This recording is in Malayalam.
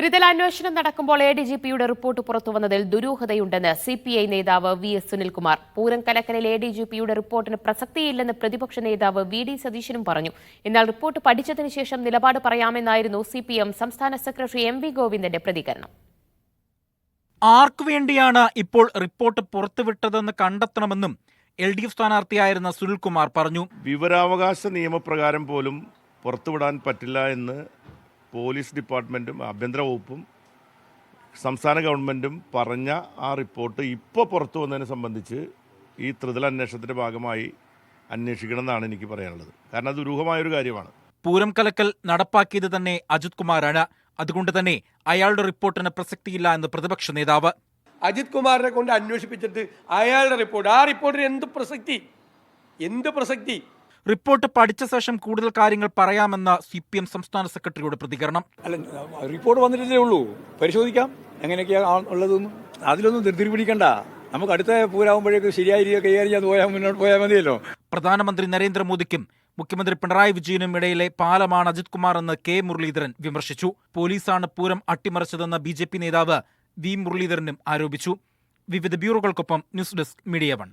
ത്രിതല അന്വേഷണം നടക്കുമ്പോൾ എ ഡി ജി പിയുടെ റിപ്പോർട്ട് പുറത്തുവന്നതിൽ ദുരൂഹതയുണ്ടെന്ന് സി പി ഐ നേതാവ് വി എസ് സുനിൽകുമാർ. പൂരം കലക്കലിൽ എ ഡി ജി പിയുടെ റിപ്പോർട്ടിന് പ്രസക്തിയില്ലെന്ന് പ്രതിപക്ഷ നേതാവ് വി ഡി സതീശനും പറഞ്ഞു. എന്നാൽ റിപ്പോർട്ട് പഠിച്ചതിന് ശേഷം നിലപാട് പറയാമെന്നായിരുന്നു സി പി എം സംസ്ഥാന സെക്രട്ടറി എം വി ഗോവിന്ദന്റെ പ്രതികരണം. ആർക്കു വേണ്ടിയാണ് ഇപ്പോൾ റിപ്പോർട്ട് പുറത്തുവിട്ടതെന്ന് കണ്ടെത്തണമെന്നും എൽ ഡി എഫ് സ്ഥാനാർത്ഥിയായിരുന്ന സുനിൽകുമാർ പറഞ്ഞു. വിവരാവകാശ നിയമപ്രകാരം പോലും പുറത്തുവിടാൻ പറ്റില്ല എന്ന് പോലീസ് ഡിപ്പാർട്ട്മെന്റും ആഭ്യന്തര വകുപ്പും സംസ്ഥാന ഗവൺമെന്റും പറഞ്ഞ ആ റിപ്പോർട്ട് ഇപ്പോൾ പുറത്തു വന്നതിനെ സംബന്ധിച്ച് ഈ ത്രിതല അന്വേഷണത്തിന്റെ ഭാഗമായി അന്വേഷിക്കണം എന്നാണ് എനിക്ക് പറയാനുള്ളത്. കാരണം അത് ദുരൂഹമായൊരു കാര്യമാണ്. പൂരം കലക്കൽ നടപ്പാക്കിയത് തന്നെ അജിത് കുമാറാണ്. അതുകൊണ്ട് തന്നെ അയാളുടെ റിപ്പോർട്ടിന് പ്രസക്തിയില്ല എന്ന് പ്രതിപക്ഷ നേതാവ്. അജിത് കുമാറിനെ കൊണ്ട് അന്വേഷിപ്പിച്ചിട്ട് അയാളുടെ റിപ്പോർട്ട് ആ റിപ്പോർട്ടിന് എന്ത് പ്രസക്തി? എന്ത് പ്രസക്തി? റിപ്പോർട്ട് പഠിച്ച ശേഷം കൂടുതൽ കാര്യങ്ങൾ പറയാമെന്ന സി പി എം സംസ്ഥാന സെക്രട്ടറിയുടെ പ്രതികരണം. അല്ല റിപ്പോർട്ട് വന്നിട്ടില്ലേ ഉള്ളൂ. പരിശോധിക്കാം. എങ്ങനെയൊക്കെയാണ് ഉള്ളതൊന്നും. അതിലൊന്നും ധൃതി പിടിക്കണ്ട. നമുക്ക് അടുത്ത പൂരാകുമ്പോഴേക്കും ശരിയായ രീതിയിൽ കൈകാര്യം ചെയ്ത് പോയാൽ മുന്നോട്ട് പോയാൽ മതിയല്ലോ. പ്രധാനമന്ത്രി നരേന്ദ്രമോദിക്കും മുഖ്യമന്ത്രി പിണറായി വിജയനും ഇടയിലെ പാലമാണ് അജിത് കുമാർ എന്ന് കെ മുരളീധരൻ വിമർശിച്ചു. പോലീസാണ് പൂരം അട്ടിമറിച്ചതെന്ന ബി ജെ പി നേതാവ് വി മുരളീധരനും ആരോപിച്ചു. വിവിധ ബ്യൂറോകൾക്കൊപ്പം ന്യൂസ് ഡെസ്ക് മീഡിയ വൺ.